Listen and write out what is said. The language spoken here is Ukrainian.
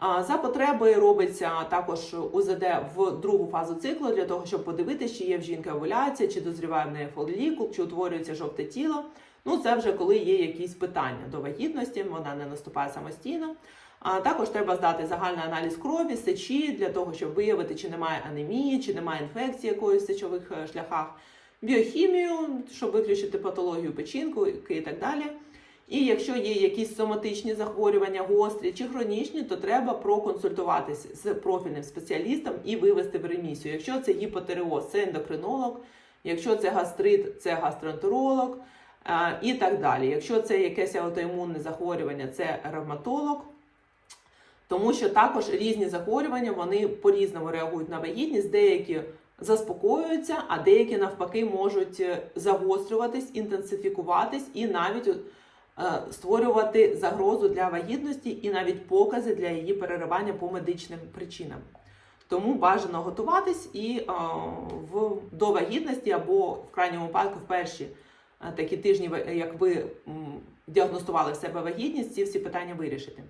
За потреби робиться також УЗД в другу фазу циклу для того, щоб подивитися, чи є в жінки овуляція, чи дозріває в неї фоллікул, чи утворюється жовте тіло. Ну, це вже коли є якісь питання до вагітності, вона не наступає самостійно. А також треба здати загальний аналіз крові, сечі для того, щоб виявити, чи немає анемії, чи немає інфекції якоїсь в сечових е, шляхах, біохімію, щоб виключити патологію печінку і так далі. І якщо є якісь соматичні захворювання, гострі чи хронічні, то треба проконсультуватися з профільним спеціалістом і вивести в ремісію. Якщо це гіпотереоз, це ендокринолог, якщо це гастрит, це гастроентеролог і так далі. Якщо це якесь аутоімунне захворювання, це ревматолог. Тому що також різні захворювання вони по-різному реагують на вагітність, деякі заспокоюються, а деякі навпаки можуть е, загострюватись, інтенсифікуватись і навіть створювати загрозу для вагітності і навіть покази для її переривання по медичним причинам. Тому бажано готуватись і е, в до вагітності або в крайньому випадку в перші е, такі тижні, як ви м, діагностували в себе вагітність, ці всі питання вирішити.